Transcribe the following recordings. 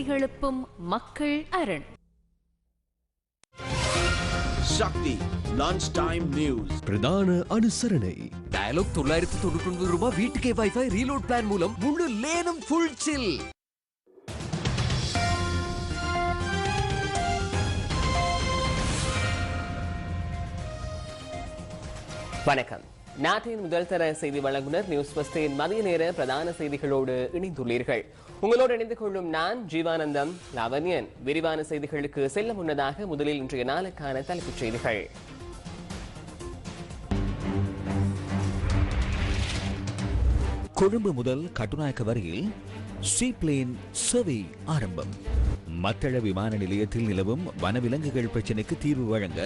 கட்டியெழுப்பும் மக்கள் அரண். சக்தி lunch time news பிரதான அனுசரணை. டயலாக் தொள்ளாயிரத்தி தொண்ணூற்றி ஒன்பது ரூபாய் வீட்டுக்கே வைஃபை ரீலோட் பிளான் மூலம் முழு லேனும் ஃபுல் சில் வணக்கம். நாட்டின் முதல் தர செய்தி வழங்குனர் நியூஸ் பஸ்டின் மதிய நேர பிரதான செய்திகளோடு இணைந்துள்ளீர்கள். உங்களோடு இணைந்து கொள்ளும் நான் ஜீவானந்தம் லாவண்யன். விரிவான செய்திகளுக்கு செல்ல முன்னதாக முதலில் இன்றைய நாளுக்கான தலைப்புச் செய்திகள். கொழும்பு முதல் கட்டுநாயக்க வரையில் சீப்ளேன் சேவை ஆரம்பம். மத்தள விமான நிலையத்தில் நிலவும் வனவிலங்குகள் பிரச்சினைக்கு தீர்வு வழங்க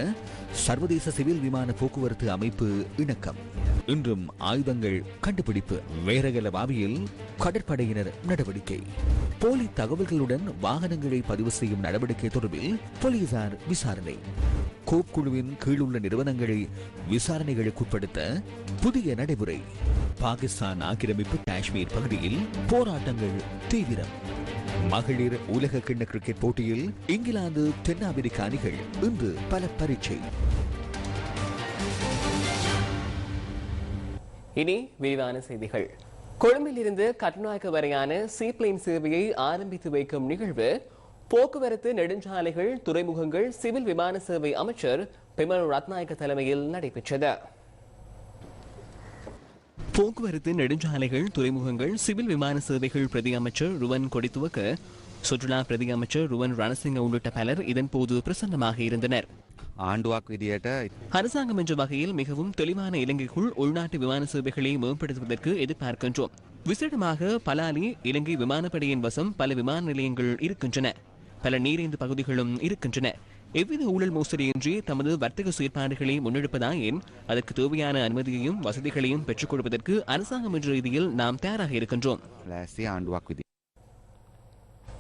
சர்வதேச சிவில் விமான போக்குவரத்து அமைப்பு இணக்கம். இன்றும் ஆயுதங்கள் கண்டுபிடிப்பு வேரகல வாவியில் கடற்படையினர் நடவடிக்கை. போலி தகவல்களுடன் வாகனங்களை பதிவு செய்யும் நடவடிக்கை தொடர்பில் போலீசார் விசாரணை. கோப் குழுவின் கீழுள்ள நிறுவனங்களை விசாரணைகளுக்குட்படுத்த புதிய நடைமுறை. பாகிஸ்தான் ஆக்கிரமிப்பு காஷ்மீர் பகுதியில் போராட்டங்கள் தீவிரம். மகளிர் உலக கிண்ண கிரிக்கெட் போட்டியில் இங்கிலாந்து தென்னாப்பிரிக்க அணிகள் இன்று பல பரீட்சை. இனி விரிவான செய்திகள். கொழும்பிலிருந்து கட்டுநாயக்க வரையான சீப்ளைன் சேவையை ஆரம்பித்து வைக்கும் நிகழ்வு போக்குவரத்து நெடுஞ்சாலைகள் துறைமுகங்கள் சிவில் விமான சேவை அமைச்சர் பிமனு ரத்நாயக்க தலைமையில் நடைபெற்றது. போக்குவரத்து நெடுஞ்சாலைகள் துறைமுகங்கள் சிவில் விமான சேவைகள் பிரதி அமைச்சர் ருவன் கொடித்துவக்க சுற்றுலா பிரதி அமைச்சர் ருவன் ரணசிங்க உள்ளிட்ட பலர் இதன்போது பிரசன்னமாக இருந்தனர். ஆண்டுவாக்கு விதியேட்ட அரசாங்கம் என்ற வகையில் மிகவும் தெளிவான இலங்கைக்குள் உள்நாட்டு விமான சேவைகளை மேம்படுத்துவதற்கு எதிர்பார்க்கின்றோம். விசேடமாக பலாலி இலங்கை விமானப்படையின் வசம் பல விமான நிலையங்கள் இருக்கின்றன. பல நீரேந்து பகுதிகளும் இருக்கின்றன. எவ்வித ஊழல் மோசடியின்றி தமது வர்த்தக செயற்பாடுகளை முன்னெடுப்பதா முன்னெடுப்பதாயின் அதற்கு தேவையான அனுமதியையும் வசதிகளையும் பெற்றுக் கொடுப்பதற்கு அரசாங்கம் என்ற ரீதியில் நாம் தயாராக இருக்கின்றோம்.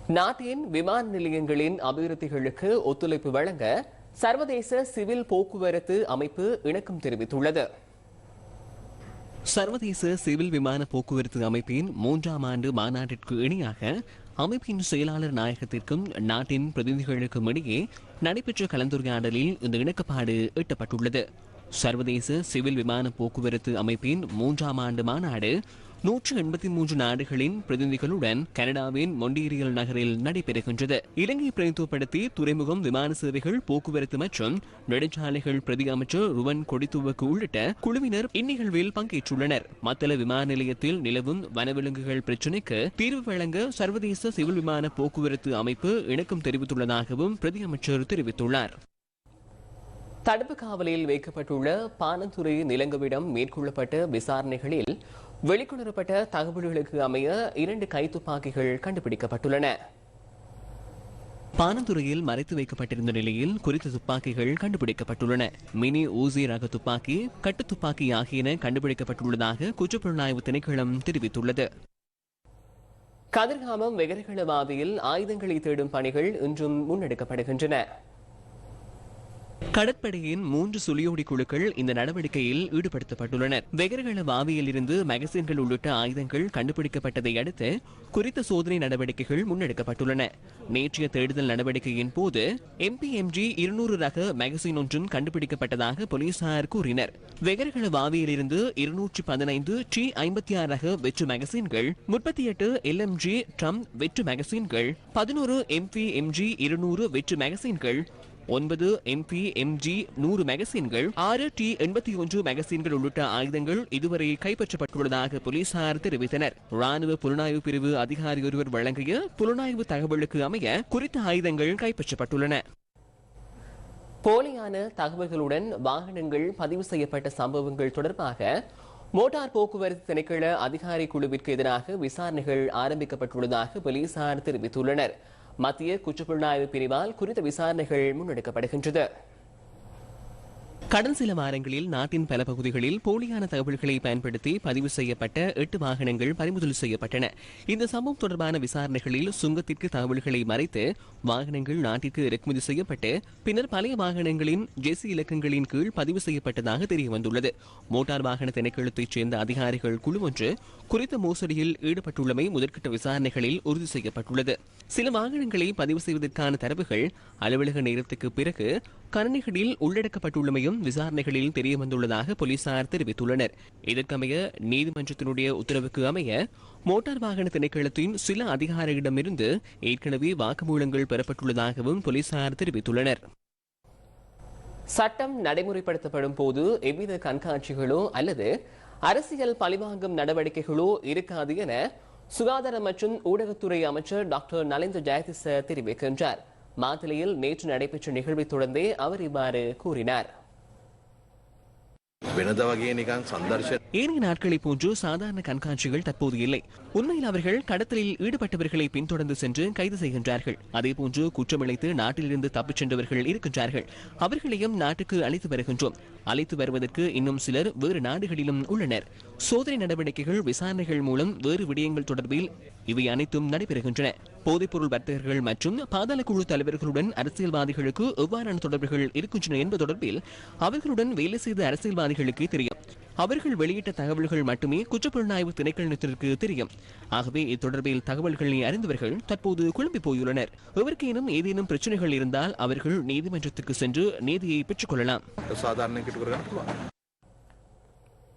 நாட்டின் விமான நிலையங்களின் அபிவிருத்திகளுக்கு ஒத்துழைப்பு வழங்க சர்வதேச சிவில் போக்குவரத்து அமைப்பு இணக்கம் தெரிவித்துள்ளது. சர்வதேச சிவில் விமான போக்குவரத்து அமைப்பின் மூன்றாம் ஆண்டு மாநாட்டிற்கு இணையாக அமைப்பின் செயலாளர் நாயகத்திற்கும் நாட்டின் பிரதிநிதிகளுக்கும் இடையே நடைபெற்ற கலந்துரையாடலில் இந்த இணக்கப்பாடு எட்டப்பட்டுள்ளது. சர்வதேச சிவில் விமான போக்குவரத்து அமைப்பின் மூன்றாம் ஆண்டு மாநாடு நூற்று எண்பத்தி மூன்று நாடுகளின் பிரதிநிதிகளுடன் கனடாவின் மொண்டீரியல் நகரில் நடைபெறுகின்றது. இலங்கை பிரதித்துவப்படுத்தி துறைமுகம் விமான சேவைகள் போக்குவரத்து மற்றும் நெடுஞ்சாலைகள் பிரதி அமைச்சர் ருவன் கொடித்துவக்கு உள்ளிட்ட குழுவினர் இந்நிகழ்வில் பங்கேற்றுள்ளனர். மத்தள விமான நிலையத்தில் நிலவும் வனவிலங்குகள் பிரச்சினைக்கு தீர்வு வழங்க சர்வதேச சிவில் விமான போக்குவரத்து அமைப்பு இணக்கம் தெரிவித்துள்ளதாகவும் பிரதி அமைச்சர் தெரிவித்துள்ளார். தடுப்பு காவலில் வைக்கப்பட்டுள்ள பானந்துறை நிலங்குவிடம் மேற்கொள்ளப்பட்ட விசாரணைகளில் வெளிக்கொணரப்பட்ட தகவல்களுக்கு அமைய இரண்டு கைத்துப்பாக்கிகள் கண்டுபிடிக்கப்பட்டுள்ளன. பானந்துறையில் மறைத்து வைக்கப்பட்டிருந்த நிலையில் குறித்த துப்பாக்கிகள் கண்டுபிடிக்கப்பட்டுள்ளன. மினி ஊசி ரக துப்பாக்கி கட்டு துப்பாக்கி ஆகியன கண்டுபிடிக்கப்பட்டுள்ளதாக குற்றப்புலனாய்வு திணைக்களம் தெரிவித்துள்ளது. கதிர்காமம் வெகரகளவாவியில் ஆயுதங்களை தேடும் பணிகள் இன்றும் முன்னெடுக்கப்படுகின்றன. கடற்படையின் மூன்று சுழியோடி குழுக்கள் இந்த நடவடிக்கையில் ஈடுபடுத்தப்பட்டுள்ளனர் வெகர்கள வாவியில் இருந்து மேகசின்கள் உள்ளிட்ட ஆயுதங்கள் கண்டுபிடிக்கப்பட்டதை அடுத்து குறித்த சோதனை நடவடிக்கைகள் முன்னெடுக்கப்பட்டுள்ளன. நேற்றைய தேடுதல் நடவடிக்கையின் போது எம்பிஎம்ஜி இருநூறு ரக மேகசின் ஒன்றும் கண்டுபிடிக்கப்பட்டதாக போலீசார் கூறினர். வெகர்கள வாவியிலிருந்து இருநூற்றி பதினைந்து டி ஐம்பத்தி ஆறு ரக வெற்று மேகசின்கள் முப்பத்தி எட்டு எல்எம்ஜி ட்ரம் வெற்று மேகசின்கள் பதினோரு எம்பி எம்ஜி இருநூறு வெற்று மேகசின்கள் ஒன்பது எம்பி எம்ஜி நூறு மேகசின்கள் ஆறு டி எண்பத்தி ஒன்று மேகசின்கள் உள்ளிட்ட ஆயுதங்கள் இதுவரை கைப்பற்றப்பட்டுள்ளதாக போலீசார் தெரிவித்தனர். ராணுவ புலனாய்வு பிரிவு அதிகாரி ஒருவர் வழங்கிய புலனாய்வு தகவலுக்கு அமைய குறித்த ஆயுதங்கள் கைப்பற்றப்பட்டுள்ளன. போலியான தகவல்களுடன் வாகனங்கள் பதிவு செய்யப்பட்ட சம்பவங்கள் தொடர்பாக மோட்டார் போக்குவரத்து திணைக்கள அதிகாரி குழுவிற்கு எதிராக விசாரணைகள் ஆரம்பிக்கப்பட்டுள்ளதாக போலீசார் தெரிவித்துள்ளனர். மத்திய குற்றப்புலனாய்வு பிரிவால் குறித்த விசாரணைகள் முன்னெடுக்கப்படுகின்றது. கடந்த சில வாரங்களில் நாட்டின் பல பகுதிகளில் போலியான தகவல்களை பயன்படுத்தி பதிவு செய்யப்பட்ட எட்டு வாகனங்கள் பறிமுதல் செய்யப்பட்டன. இந்த சம்பவம் தொடர்பான விசாரணைகளில் சுங்கத்திற்கு தகவல்களை மறைத்து வாகனங்கள் நாட்டிற்கு இறக்குமதி செய்யப்பட்டு பின்னர் பழைய வாகனங்களின் ஜெசி இலக்கங்களின் கீழ் பதிவு செய்யப்பட்டதாக தெரிய வந்துள்ளது மோட்டார் வாகன திணைக்களத்தைச் சேர்ந்த அதிகாரிகள் குழு ஒன்று குறித்த மோசடியில் ஈடுபட்டுள்ளமை முதற்கட்ட விசாரணைகளில் உறுதி செய்யப்பட்டுள்ளது. சில வாகனங்களை பதிவு செய்வதற்கான தரவுகள் அலுவலக நேரத்துக்கு பிறகு கணனிகளில் உள்ளடக்கப்பட்டுள்ளமையும் விசாரணைகளில் தெரியவந்துள்ளதாக போலீசார் தெரிவித்துள்ளனர். இதற்கமைய நீதிமன்றத்தினுடைய உத்தரவுக்கு அமைய மோட்டார் வாகன திணைக்களத்தின் சில அதிகாரிகளிடமிருந்து ஏற்கனவே வாக்குமூலங்கள் பெறப்பட்டுள்ளதாகவும் போலீசார் தெரிவித்துள்ளனர். சட்டம் நடைமுறைப்படுத்தப்படும் போது எவ்வித கண்காட்சிகளோ அல்லது அரசியல் பழிவாங்கும் நடவடிக்கைகளோ இருக்காது என சுகாதார மற்றும் ஊடகத்துறை அமைச்சர் டாக்டர் நலிந்த ஜெயதிச தெரிவிக்கின்றார். மாத்தலையில் நேற்று நடைபெற்ற நிகழ்வை தொடர்ந்தே அவர் இவ்வாறு கூறினார். ஏனைய நாட்களை போன்று சாதாரண கண்காட்சிகள் தற்போது இல்லை. உண்மையில் அவர்கள் கடத்தலில் ஈடுபட்டவர்களை பின்தொடர்ந்து சென்று கைது செய்கின்றார்கள். அதே போன்று குற்றமிழைத்து நாட்டிலிருந்து தப்பிச் சென்றவர்கள் இருக்கின்றார்கள். அவர்களையும் நாட்டுக்கு அழைத்து வருகின்றோம். அழைத்து வருவதற்கு இன்னும் சிலர் வேறு நாடுகளிலும் உள்ளனர். சோதனை நடவடிக்கைகள் விசாரணைகள் மூலம் வேறு விடயங்கள் தொடர்பில் இவை அனைத்தும் நடைபெறுகின்றன. போதைப்பொருள் வர்த்தகர்கள் மற்றும் பாதாள குழு தலைவர்களுடன் அரசியல்வாதிகளுக்கு எவ்வாறான தொடர்புகள் இருக்கின்றன என்பது தொடர்பில் அவர்களுடன் வேலை செய்த அரசியல்வாதிகளுக்கு தெரியும். அவர்கள் வெளியிட்ட தகவல்கள் மட்டுமே குற்றப்புலனாய்வு திணைக்களத்திற்கு தெரியும். ஆகவே இத்தொடர்பில் தகவல்களை அறிந்தவர்கள் தற்போது குழம்பி போயுள்ளனர். எவருக்கேனும் ஏதேனும் பிரச்சனைகள் இருந்தால் அவர்கள் நீதிமன்றத்துக்கு சென்று நீதியை பெற்றுக்கொள்ளலாம்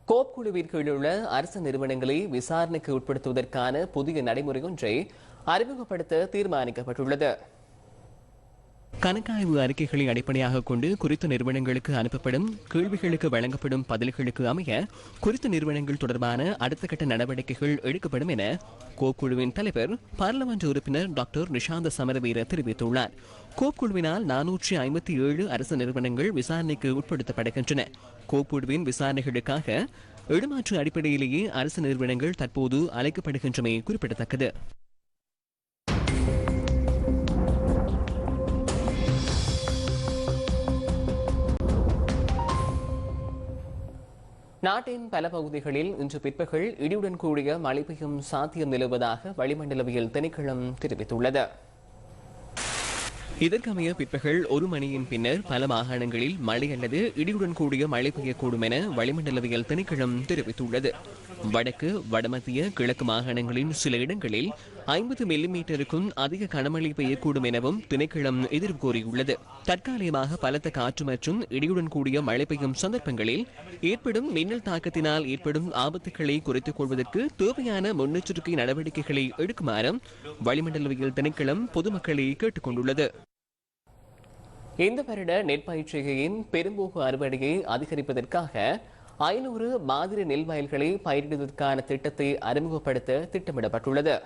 கோப் குழுவின் கீழ் உள்ள அரசு நிறுவனங்களை விசாரணைக்கு உட்படுத்துவதற்கான புதிய நடைமுறை ஒன்றை அறிமுகப்படுத்த தீர்மானிக்கப்பட்டுள்ளது. கணக்காய்வு அறிக்கைகளை அடிப்படையாக கொண்டு குறித்த நிறுவனங்களுக்கு அனுப்பப்படும் கேள்விகளுக்கு வழங்கப்படும் பதில்களுக்கு அமைய குறித்த நிறுவனங்கள் தொடர்பான அடுத்த கட்ட நடவடிக்கைகள் எடுக்கப்படும் என கோப் குழுவின் தலைவர் பாராளுமன்ற உறுப்பினர் டாக்டர் நிஷாந்த சமரவீர தெரிவித்துள்ளார். கோப்புழுவினால் நானூற்றி ஐம்பத்தி ஏழு அரசு நிறுவனங்கள் விசாரணைக்கு உட்படுத்தப்படுகின்றன. கோப்புழுவின் விசாரணைகளுக்காக இடமாற்று அடிப்படையிலேயே அரசு நிறுவனங்கள் தற்போது அழைக்கப்படுகின்றமை குறிப்பிடத்தக்கது. நாட்டின் பல பகுதிகளில் இன்று பிற்பகல் இடியுடன் கூடிய மழை பெய்யும் சாத்தியம் நிலவுவதாக வளிமண்டலவியல் திணைக்களம் தெரிவித்துள்ளது. இதற்கமைய பிற்பகல் ஒரு மணியின் பின்னர் பல மாகாணங்களில் மழை அல்லது இடியுடன் கூடிய மழை பெய்யக்கூடும் என வளிமண்டலவியல் திணைக்களம் தெரிவித்துள்ளது. வடக்கு வடமத்திய கிழக்கு மாகாணங்களின் சில இடங்களில் ஐம்பது மில்லிமீட்டருக்கும் அதிக கனமழை பெய்யக்கூடும் எனவும் திணைக்களம் எதிர்ப்பு கூறியுள்ளது. தற்காலிகமாக பலத்த காற்று மற்றும் இடியுடன் கூடிய மழை பெய்யும் சந்தர்ப்பங்களில் ஏற்படும் மின்னல் தாக்கத்தினால் ஏற்படும் ஆபத்துக்களை குறைத்துக் கொள்வதற்கு தேவையான முன்னெச்சரிக்கை நடவடிக்கைகளை எடுக்குமாறும் வளிமண்டலவியல் திணைக்களம் பொதுமக்களை கேட்டுக் கொண்டுள்ளது. இந்த வருட நெற்பயிற்சிகையின் பெரும்போக்கு அறுவடையை அதிகரிப்பதற்காக ஐநூறு மாதிரி நெல் வயல்களை பயிரிடுவதற்கான திட்டத்தை அறிமுகப்படுத்த திட்டமிடப்பட்டுள்ளது.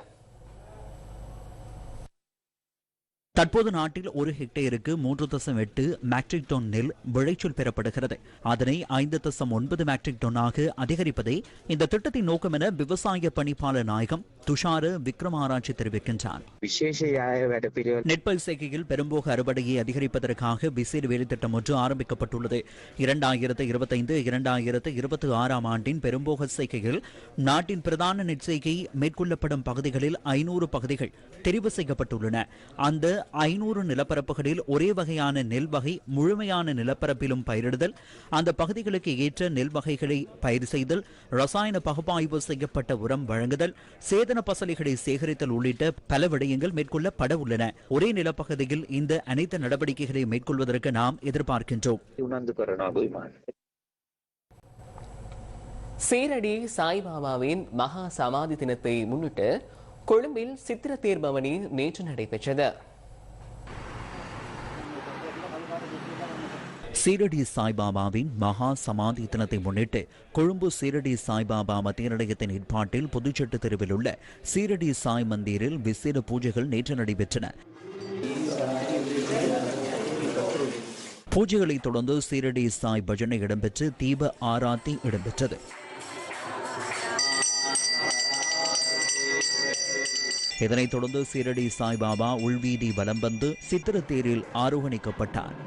தற்போது நாட்டில் ஒரு ஹெக்டேருக்கு மூன்று தசம் எட்டு மேட்ரிக் டன் நெல் விளைச்சல் பெறப்படுகிறது. அதனை ஐந்து தசம் ஒன்பது மேட்ரிக் டன்னாக அதிகரிப்பதே இந்த திட்டத்தின் நோக்கம் என விவசாய பணிப்பாளர் நாயகம் துஷாரு விக்ரமாராய்ச்சி தெரிவிக்கின்றார். நெற்பயிர் செய்கையில் பெரும்போக அறுவடையை அதிகரிப்பதற்காக விசேட வேலைத்திட்டம் ஒன்று ஆரம்பிக்கப்பட்டுள்ளது. இரண்டாயிரத்து இருபத்தைந்து இரண்டாயிரத்து இருபத்தி ஆறாம் ஆண்டின் பெரும்போக செய்கையில் நாட்டின் பிரதான நெற்செய்கை மேற்கொள்ளப்படும் பகுதிகளில் ஐநூறு பகுதிகள் தெரிவு செய்யப்பட்டுள்ளன. அந்த ஐநூறு நிலப்பரப்புகளில் ஒரே வகையான நெல் வகை முழுமையான நிலப்பரப்பிலும் பயிரிடுதல். அந்த பகுதிகளுக்கு ஏற்ற நெல் வகைகளை பயிர் செய்தல் ரசாயன பகுப்பாய்வு செய்யப்பட்ட உரம் வழங்குதல் சேதன பசலைகளை சேகரித்தல் உள்ளிட்ட பல விடயங்கள் மேற்கொள்ளப்பட உள்ளன. ஒரே நிலப்பகுதியில் இந்த அனைத்து நடவடிக்கைகளை மேற்கொள்வதற்கு நாம் எதிர்பார்க்கின்றோம். சேரடி சாய்பாபாவின் மகா சமாதி தினத்தை முன்னிட்டு கொழும்பில் சித்திர தேர்பவனி நேற்று நடைபெற்றது. சீரடி சாய்பாபாவின் மகா சமாதி தினத்தை முன்னிட்டு கொழும்பு சீரடி சாய்பாபா மத்திய நிலையத்தின் ஏற்பாட்டில் புதுச்செட்டு தெருவில் உள்ள சீரடி சாய் மந்திரில் விசேட பூஜைகள் நேற்று நடைபெற்றன. பூஜைகளைத் தொடர்ந்து சீரடி சாய் பஜனை இடம்பெற்று தீப ஆராத்தி இடம்பெற்றது. இதனைத் தொடர்ந்து சீரடி சாய்பாபா உள்வீதி வலம் வந்து சித்திரத்தேரில் ஆரோகணிக்கப்பட்டார்.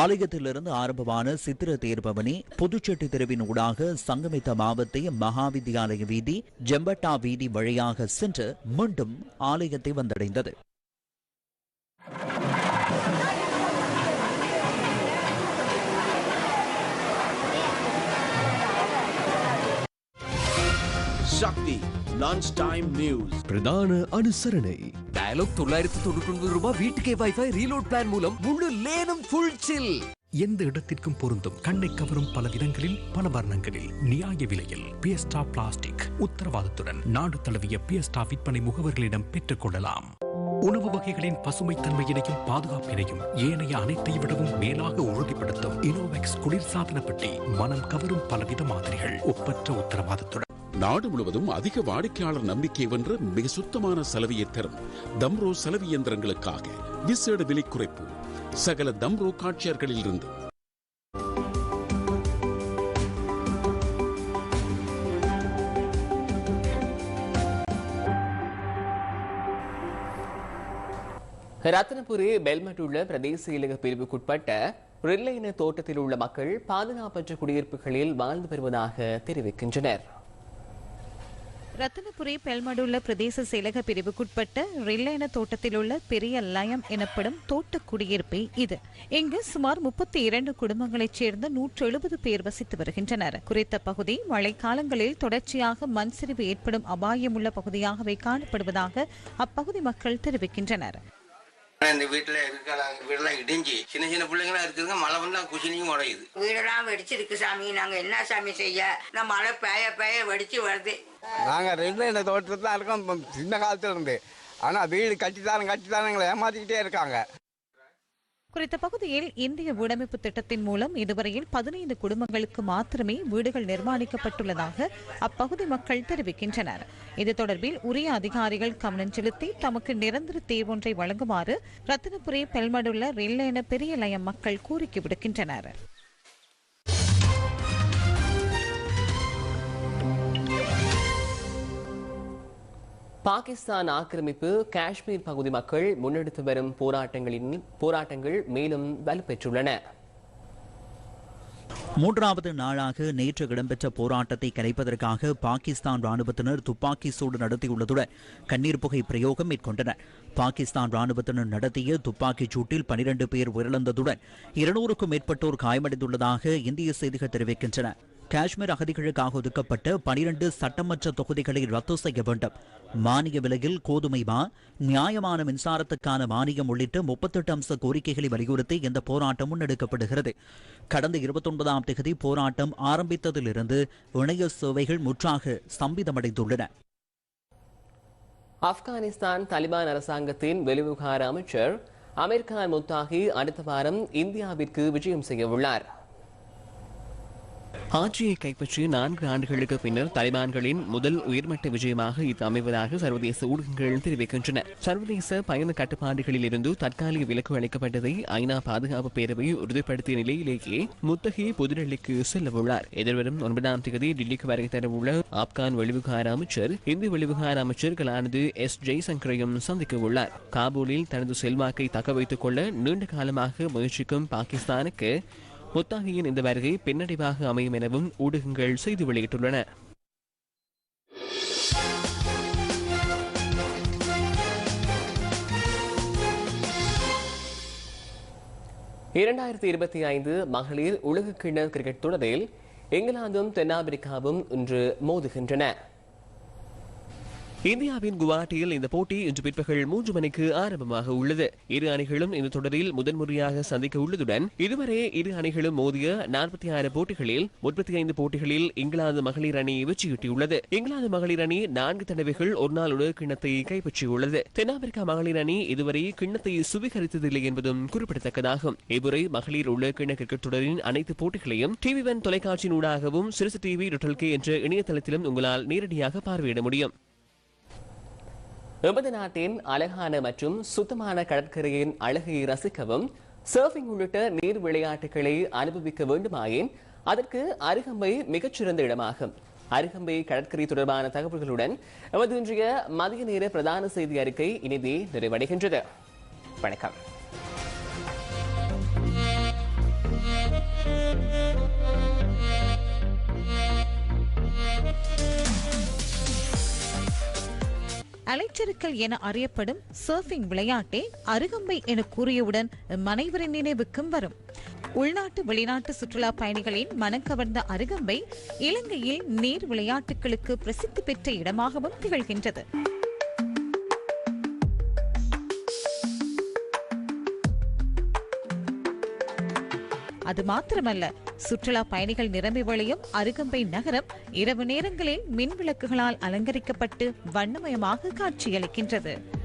ஆலயத்திலிருந்து ஆரம்பமான சித்திர தேர்பவனி புதுச்செட்டி தெருவின் ஊடாக சங்கமித்த மாவத்தை மகாவித்யாலய வீதி ஜெம்பட்டா வீதி வழியாக சென்று மீண்டும் ஆலயத்தை வந்தடைந்தது. Shakti, lunchtime news. பிரதான அனுசரணை. டயலாக் தொள்ளாயிரத்தி தொண்ணூற்றி ஒன்பது ரூபாய் வீட்டுக்கே வைஃபை ரீலோட் பிளான் மூலம் முழு லேனும் ஃபுல் சில் எந்த இடத்திற்கும் பொருந்தும். கண்ணை கவரும் பல விதங்களில் பல வர்ணங்களில். நியாய விலையில். பியஸ்டா பிளாஸ்டிக் உத்தரவாதத்துடன் நாடு தழுவிய பியஸ்டா விற்பனை முகவர்களிடம் பெற்றுக் கொள்ளலாம். உணவு வகைகளின் பசுமைத்தன்மையினையும் பாதுகாப்பினையும் ஏனைய அனைத்தை விடவும் மேலாக உறுதிப்படுத்தும் இனோவெக்ஸ் குளிர்சாதன பெட்டி மனம் கவரும் பலவித மாதிரிகள். ஒப்பற்ற உத்தரவாதத்துடன். நாடு முழுவதும் அதிக வாடிக்கையாளர் நம்பிக்கை வென்ற மிக சுத்தமான சலவையை தரும் தம்ரோ சலவை இயந்திரங்களுக்காக விசேட விலை குறைப்பு சகல தம்ரோ காட்சியர்களில் இருந்து ரத்னபுரி பெல்மட்டுள்ள பிரதேச இலக பிரிவுக்குட்பட்ட ரில்லைன தோட்டத்தில் உள்ள மக்கள் பாதுகாப்பற்ற குடியிருப்புகளில் வாழ்ந்து வருவதாக தெரிவிக்கின்றனர். ரத்தனபுரி பெல்மடுள்ள பிரதேச செயலக பிரிவுக்குட்பட்ட ரில்லைன தோட்டத்தில் உள்ள பெரிய லயம் எனப்படும் தோட்ட குடியிருப்பே இது. இங்கு சுமார் முப்பத்தி இரண்டு குடும்பங்களைச் சேர்ந்த நூற்று எழுபது பேர் வசித்து வருகின்றனர். குறித்த பகுதி மழைக்காலங்களில் தொடர்ச்சியாக மண் சரிவு ஏற்படும் அபாயமுள்ள பகுதியாகவே காணப்படுவதாக அப்பகுதி மக்கள் தெரிவிக்கின்றனர். இந்த வீட்டுல இருக்கலாம் வீடெல்லாம் இடிஞ்சு சின்ன சின்ன பிள்ளைங்களாம் இருக்குதுங்க மழை வந்தா குசினியும் உடையுது. வீடெல்லாம் வெடிச்சிருக்கு சாமி. நாங்க என்ன சாமி செய்ய? இந்த மழை பெய்ய பெய்ய வெடிச்சு வருது. நாங்கள் ரெண்டு இந்த தோட்டத்தில் தான் இருக்கோம். இப்ப சின்ன காலத்துல இருந்து. ஆனால் வீடு கட்டித்தாரம் எங்களை ஏமாத்திக்கிட்டே இருக்காங்க. குறித்த பகுதியில் இந்திய வீடமைப்பு திட்டத்தின் மூலம் இதுவரையில் பதினைந்து குடும்பங்களுக்கு மாத்திரமே வீடுகள் நிர்மாணிக்கப்பட்டுள்ளதாக அப்பகுதி மக்கள் தெரிவிக்கின்றனர். இது தொடர்பில் உரிய அதிகாரிகள் கவனம் செலுத்தி தமக்கு நிரந்தர தீர்வொன்றை வழங்குமாறு ரத்தினபுரி பெல்மடுள்ள ரில்லேன பெரிய லயம் மக்கள் கோரிக்கை விடுக்கின்றனர். பாகிஸ்தான் ஆக்கிரமிப்பு காஷ்மீர் பகுதி மக்கள் முன்னெடுத்து வரும் போராட்டங்களின் போராட்டங்கள் மேலும் வலுப்பெற்றுள்ளன. மூன்றாவது நாளாக நேற்று இடம்பெற்ற போராட்டத்தை கலைப்பதற்காக பாகிஸ்தான் ராணுவத்தினர் துப்பாக்கி சூடு நடத்தியுள்ளதுடன் கண்ணீர் புகை பிரயோகம் மேற்கொண்டனர். பாகிஸ்தான் ராணுவத்தினர் நடத்திய துப்பாக்கிச் சூட்டில் பனிரெண்டு பேர் உயிரிழந்ததுடன் இருநூறுக்கும் மேற்பட்டோர் காயமடைந்துள்ளதாக இந்திய செய்திகள் தெரிவிக்கின்றன. காஷ்மீர் அகதிகளுக்காக ஒதுக்கப்பட்ட பனிரெண்டு சட்டமன்ற தொகுதிகளை ரத்து செய்ய வேண்டும். மானிய விலையில் கோதுமை மா நியாயமான மின்சாரத்துக்கான மானியம் உள்ளிட்ட முப்பத்தெட்டு அம்ச கோரிக்கைகளை வலியுறுத்தி இந்த போராட்டம் முன்னெடுக்கப்படுகிறது. கடந்த இருபத்தொன்பதாம் தேதி போராட்டம் ஆரம்பித்ததிலிருந்து இணைய சேவைகள் முற்றாக ஸ்தம்பிதமடைந்துள்ளன. ஆப்கானிஸ்தான் தாலிபான் அரசாங்கத்தின் வெளிவிவகார அமைச்சர் அமீர் கான் முத்தாகி அடுத்த வாரம் இந்தியாவிற்கு விஜயம் செய்ய உள்ளார். ஆட்சியை கைப்பற்றி நான்கு ஆண்டுகளுக்கு பின்னர் தலிபான்களின் முதல் உயர்மட்ட விஜயமாக இது அமைவதாக சர்வதேச ஊடகங்கள் தெரிவிக்கின்றன. சர்வதேச பயண கட்டுப்பாடுகளில் இருந்து தற்காலிக விலக்கு அளிக்கப்பட்டதை ஐநா பாதுகாப்பு பேரவை உறுதிப்படுத்திய நிலையிலேயே முத்தகி புதுடெல்லிக்கு செல்லவுள்ளார். எதிர்வரும் ஒன்பதாம் தேதி டெல்லிக்கு வருகை தரவுள்ள ஆப்கான் வெளிவிவகார அமைச்சர் இந்திய வெளிவிவகார அமைச்சர் கலாநிதி எஸ். ஜெய்சங்கரையும் சந்திக்க உள்ளார் காபூலில் தனது செல்வாக்கை தக்க வைத்துக் கொள்ள நீண்ட காலமாக முயற்சிக்கும் பாகிஸ்தானுக்கு முத்தாகியின் இந்த வருகை பின்னடைவாக அமையும் எனவும் ஊடகங்கள் செய்தி வெளியிட்டுள்ளன. இரண்டாயிரத்தி இருபத்தி ஐந்து மகளிர் உலகக்கிண்ண கிரிக்கெட் தொடரில் இங்கிலாந்தும் தென்னாப்பிரிக்காவும் இன்று மோதுகின்றன. இந்தியாவின் குவாஹாட்டியில் இந்த போட்டி இன்று பிற்பகல் மூன்று மணிக்கு ஆரம்பமாக உள்ளது. இரு அணிகளும் இந்த தொடரில் முதன்முறையாக சந்திக்க உள்ளதுடன் இதுவரை இரு அணிகளும் மோதிய நாற்பத்தி ஆறு போட்டிகளில் முப்பத்தி ஐந்து போட்டிகளில் இங்கிலாந்து மகளிர் அணி வெற்றியீட்டியுள்ளது. இங்கிலாந்து மகளிர் அணி நான்கு தடவைகள் ஒரு நாள் உலக கிண்ணத்தை கைப்பற்றியுள்ளது. தென்னாப்பிரிக்கா மகளிர் அணி இதுவரை கிண்ணத்தை சுவீகரித்ததில்லை என்பதும் குறிப்பிடத்தக்கதாகும். இவ்வுறை மகளிர் உலக கிண்ண கிரிக்கெட் தொடரின் அனைத்து போட்டிகளையும் டிவி ஒன் தொலைக்காட்சியின் ஊடாகவும் சிறுசு டிவி கே என்ற இணையதளத்திலும் உங்களால் நேரடியாக பார்வையிட முடியும். எமது நாட்டின் அழகான மற்றும் சுத்தமான கடற்கரையின் அழகை ரசிக்கவும் சர்ஃபிங் உள்ளிட்ட நீர் விளையாட்டுகளை அனுபவிக்க வேண்டுமாயின் அதற்கு அருகம்பை மிகச்சிறந்த இடமாகும். அருகம்பை கடற்கரை தொடர்பான தகவல்களுடன் எமது இன்றைய மதிய நேர பிரதான செய்தி அறிக்கை இனிதே நிறைவடைகின்றது. வணக்கம். அலைச்சறுக்கல் என அறியப்படும் சர்ஃபிங் விளையாட்டே அருகம்பை என கூறியவுடன் மனைவரின் நினைவுக்கும் வரும். உள்நாட்டு வெளிநாட்டு சுற்றுலா பயணிகளின் மனம் கவர்ந்த அருகம்பை இலங்கையில் நீர் விளையாட்டுகளுக்கு பிரசித்தி பெற்ற இடமாகவும் திகழ்கின்றது. அது மாத்திரமல்ல சுற்றுலா பயணிகள் நிரம்பி வழியும் அருகம்பை நகரம் இரவு நேரங்களில் மின் விளக்குகளால் அலங்கரிக்கப்பட்டு வண்ணமயமாக காட்சியளிக்கின்றது.